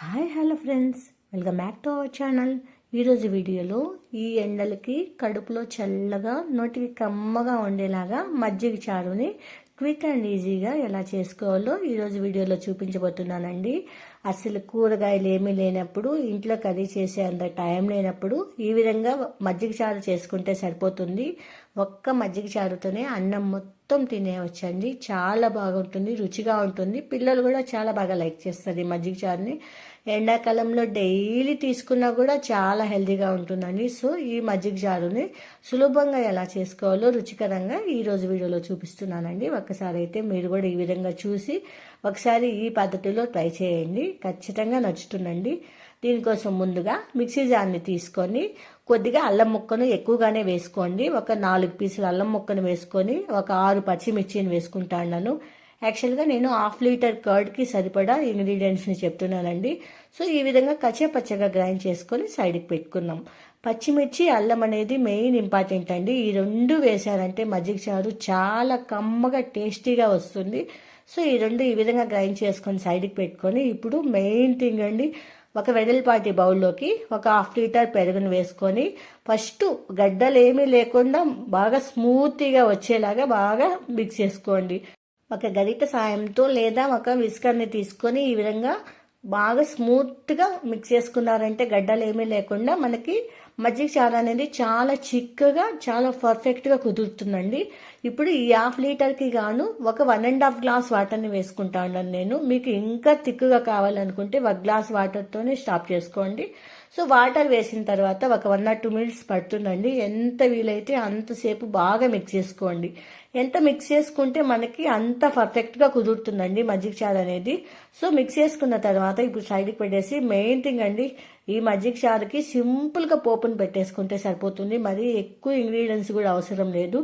Hi hello friends. Welcome back to our channel. ఈరోజు వీడియోలో ఈ ఎండలకి కడుపులో చల్లగా నోటికి కమ్మగా ఉండేలాగా మజ్జిగ చారుని క్విక్ అండ్ ఈజీగా ఎలా చేసుకోవాలో ఈరోజు వీడియోలో చూపించబోతున్నానండి. అసలు కూరగాయలు ఏమీ లేనప్పుడు ఇంట్లో కర్రీ చేసే అంత టైం లేనప్పుడు ఈ విధంగా మజ్జిగ చారు చేసుకుంటే సరిపోతుంది. ఒక్క మజ్జిగ చారుతోనే అన్నం మొత్తం తినేయవచ్చండి. చాలా బాగుంటుంది రుచిగా ఉంటుంది. పిల్లలు కూడా చాలా బాగా లైక్ చేస్తారు ఈ మజ్జిగ చారుని. ఎండాకాలంలో డైలీ తీసుకున్నా కూడా చాలా హెల్తీగా ఉంటుందండి. సో ఈ మజ్జిగ చారుని సులభంగా ఎలా చేసుకోవాలో రుచికరంగా ఈరోజు వీడియోలో చూపిస్తున్నానండి. ఒకసారి అయితే మీరు కూడా ఈ విధంగా చూసి ఒకసారి ఈ పద్ధతిలో ట్రై చేయండి. ఖచ్చితంగా నచ్చుతుందండి. దీనికోసం ముందుగా మిక్సీ జార్ని తీసుకొని కొద్దిగా అల్లం ముక్కను ఎక్కువగానే వేసుకోండి. ఒక నాలుగు పీసులు అల్లం ముక్కను వేసుకొని ఒక ఆరు పచ్చిమిర్చిని వేసుకుంటాను యాక్చువల్గా నేను హాఫ్ లీటర్ కర్డ్కి సరిపడా ఇంగ్రీడియంట్స్ని చెప్తున్నానండి. సో ఈ విధంగా కచ్చపచ్చగా గ్రైండ్ చేసుకొని సైడ్కి పెట్టుకున్నాం. పచ్చిమిర్చి అల్లం అనేది మెయిన్ ఇంపార్టెంట్ అండి. ఈ రెండు వేశారంటే మజ్జిగ చారు చాలా కమ్మగా టేస్టీగా వస్తుంది. సో ఈ రెండు ఈ విధంగా గ్రైండ్ చేసుకొని సైడ్కి పెట్టుకొని ఇప్పుడు మెయిన్ థింగ్ అండి ఒక వెడల్పాటి బౌల్లోకి ఒక హాఫ్ లీటర్ పెరుగును వేసుకొని ఫస్ట్ గడ్డలు ఏమీ లేకుండా బాగా స్మూత్గా వచ్చేలాగా బాగా మిక్స్ చేసుకోండి. ఒక గరిట సాయంతో లేదా ఒక విస్కర్ని తీసుకొని ఈ విధంగా బాగా స్మూత్గా మిక్స్ చేసుకున్నారంటే గడ్డలు ఏమీ లేకుండా మనకి మజ్జిగ చారు అనేది చాలా చిక్కగా చాలా పర్ఫెక్ట్గా కుదురుతుందండి. ఇప్పుడు ఈ హాఫ్ లీటర్కి గాను ఒక వన్ అండ్ హాఫ్ గ్లాస్ వాటర్ని వేసుకుంటాను నేను. మీకు ఇంకా తిక్కుగా కావాలనుకుంటే ఒక గ్లాస్ వాటర్తోనే స్టాప్ చేసుకోండి. సో వాటర్ వేసిన తర్వాత ఒక వన్ ఆర్ టూ మినిట్స్ పడుతుందండి. ఎంత వీలైతే అంతసేపు బాగా మిక్స్ చేసుకోండి. ఎంత మిక్స్ చేసుకుంటే మనకి అంత పర్ఫెక్ట్గా కుదురుతుందండి మజ్జిగ చారు అనేది. సో మిక్స్ చేసుకున్న తర్వాత ఇప్పుడు సైడ్కి పెట్టేసి మెయిన్ థింగ్ అండి ఈ మజ్జిగ చారుకి సింపుల్గా పోపును పెట్టేసుకుంటే సరిపోతుంది. మరి ఎక్కువ ఇంగ్రీడియంట్స్ కూడా అవసరం లేదు.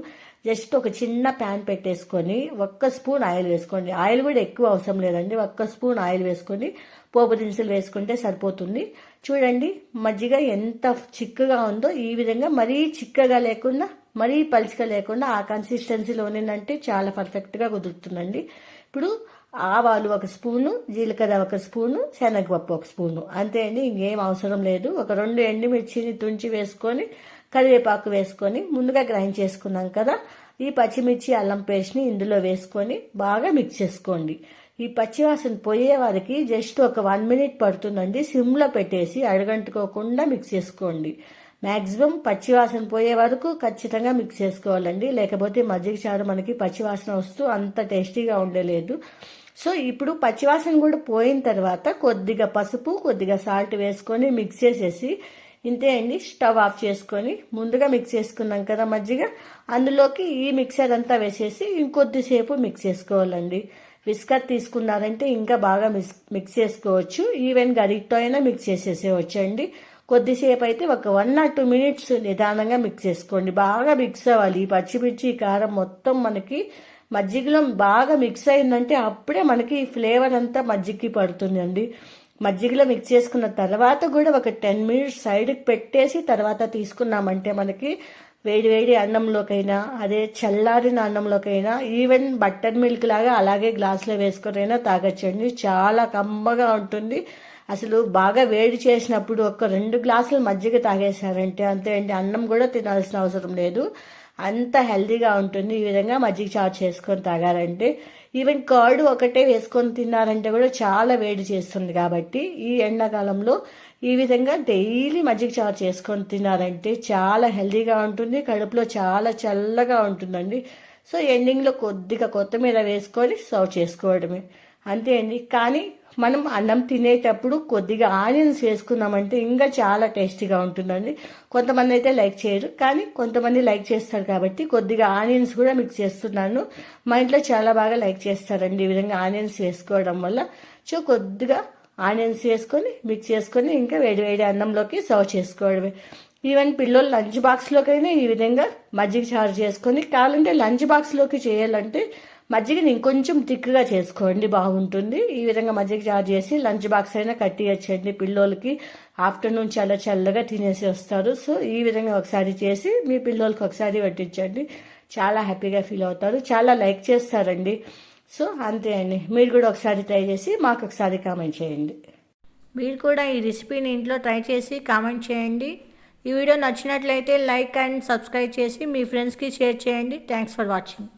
జస్ట్ ఒక చిన్న ప్యాన్ పెట్టేసుకొని ఒక్క స్పూన్ ఆయిల్ వేసుకోండి. ఆయిల్ కూడా ఎక్కువ అవసరం లేదండి. ఒక్క స్పూన్ ఆయిల్ వేసుకొని పోపు దినుసులు వేసుకుంటే సరిపోతుంది. చూడండి మజ్జిగ ఎంత చిక్కగా ఉందో ఈ విధంగా మరీ చిక్కగా లేకుండా మరీ పలిచిక లేకుండా ఆ కన్సిస్టెన్సీలోనేనంటే చాలా పర్ఫెక్ట్గా కుదురుతుందండి. ఇప్పుడు ఆవాలు ఒక స్పూను జీలకర్ర ఒక స్పూను శనగపప్పు ఒక స్పూను. అంతే అండి ఇంకేం అవసరం లేదు. ఒక రెండు ఎండుమిర్చిని తుంచి వేసుకొని కరివేపాకు వేసుకొని ముందుగా గ్రైండ్ చేసుకున్నాం కదా ఈ పచ్చిమిర్చి అల్లం పేస్ట్ని ఇందులో వేసుకొని బాగా మిక్స్ చేసుకోండి. ఈ పచ్చివాసన పోయే వారికి జస్ట్ ఒక వన్ మినిట్ పడుతుందండి. సిమ్లో పెట్టేసి అడగంటుకోకుండా మిక్స్ చేసుకోండి. మ్యాక్సిమం పచ్చివాసన పోయే వరకు ఖచ్చితంగా మిక్స్ చేసుకోవాలండి. లేకపోతే మజ్జిగ చారు మనకి పచ్చివాసన వస్తూ అంత టేస్టీగా ఉండలేదు. సో ఇప్పుడు పచ్చివాసన కూడా పోయిన తర్వాత కొద్దిగా పసుపు కొద్దిగా సాల్ట్ వేసుకొని మిక్స్ చేసేసి ఇంతే అండి స్టవ్ ఆఫ్ చేసుకొని ముందుగా మిక్స్ చేసుకున్నాం కదా మజ్జిగ. అందులోకి ఈ మిక్సర్ అంతా వేసేసి ఇంకొద్దిసేపు మిక్స్ చేసుకోవాలండి. విస్కర్ తీసుకున్నారంటే ఇంకా బాగా మిక్స్ మిక్స్ చేసుకోవచ్చు. ఈవెన్ గరిటతో అయినా మిక్స్ చేసేసేవచ్చు అండి కొద్దిసేపు అయితే ఒక వన్ ఆర్ టూ మినిట్స్ నిదానంగా మిక్స్ చేసుకోండి. బాగా మిక్స్ అవ్వాలి. ఈ పచ్చిమిర్చి కారం మొత్తం మనకి మజ్జిగలో బాగా మిక్స్ అయిందంటే అప్పుడే మనకి ఫ్లేవర్ అంతా మజ్జిగకి పడుతుందండి. మజ్జిగలో మిక్స్ చేసుకున్న తర్వాత కూడా ఒక టెన్ మినిట్స్ సైడ్కి పెట్టేసి తర్వాత తీసుకున్నామంటే మనకి వేడి వేడి అన్నంలోకైనా అదే చల్లారిన అన్నంలోకైనా ఈవెన్ బట్టర్ మిల్క్ లాగా అలాగే గ్లాస్లో వేసుకొనైనా తాగొచ్చండి. చాలా కమ్మగా ఉంటుంది. అసలు బాగా వేడి చేసినప్పుడు ఒక రెండు గ్లాసులు మజ్జిగ తాగేసారంటే అంతే అండి. అన్నం కూడా తినాల్సిన అవసరం లేదు. అంత హెల్దీగా ఉంటుంది. ఈ విధంగా మజ్జిగ చారు చేసుకొని తాగారంటే ఈవెన్ కర్డ్ ఒకటే వేసుకొని తిన్నారంటే కూడా చాలా వేడి చేస్తుంది కాబట్టి ఈ ఎండాకాలంలో ఈ విధంగా డైలీ మజ్జిగ చారు చేసుకొని తిన్నారంటే చాలా హెల్దీగా ఉంటుంది. కడుపులో చాలా చల్లగా ఉంటుందండి. సో ఎండింగ్లో కొద్దిగా కొత్తిమీర వేసుకొని సర్వ్ చేసుకోవడమే. అంతే అండి. కానీ మనం అన్నం తినేటప్పుడు కొద్దిగా ఆనియన్స్ వేసుకున్నామంటే ఇంకా చాలా టేస్టీగా ఉంటుందండి. కొంతమంది అయితే లైక్ చేయరు కానీ కొంతమంది లైక్ చేస్తారు కాబట్టి కొద్దిగా ఆనియన్స్ కూడా మిక్స్ చేస్తున్నాను. మా ఇంట్లో చాలా బాగా లైక్ చేస్తారండి ఈ విధంగా ఆనియన్స్ వేసుకోవడం వల్ల. సో కొద్దిగా ఆనియన్స్ వేసుకొని మిక్స్ చేసుకొని ఇంకా వేడి వేడి అన్నంలోకి సర్వ్ చేసుకోవడమే. ఈవెన్ పిల్లలు లంచ్ బాక్స్లోకైనా ఈ విధంగా మజ్జిగ చారు చేసుకొని కావాలంటే లంచ్ బాక్స్లోకి చేయాలంటే మజ్జిగని ఇంకొంచెం థిక్గా చేసుకోండి బాగుంటుంది. ఈ విధంగా మజ్జిగ చార్జ్ చేసి లంచ్ బాక్స్ అయినా కట్టియచ్చండి. పిల్లోలకి ఆఫ్టర్నూన్ చాలా చల్లగా తినేసి వస్తారు. సో ఈ విధంగా ఒకసారి చేసి మీ పిల్లోలకి ఒకసారి పట్టించండి చాలా హ్యాపీగా ఫీల్ అవుతారు. చాలా లైక్ చేస్తారండి. సో అంతే అండి. మీరు కూడా ఒకసారి ట్రై చేసి మాకు ఒకసారి కామెంట్ చేయండి. మీరు కూడా ఈ రెసిపీని ఇంట్లో ట్రై చేసి కామెంట్ చేయండి. ఈ వీడియో నచ్చినట్లయితే లైక్ అండ్ సబ్స్క్రైబ్ చేసి మీ ఫ్రెండ్స్కి షేర్ చేయండి. Thanks for watching.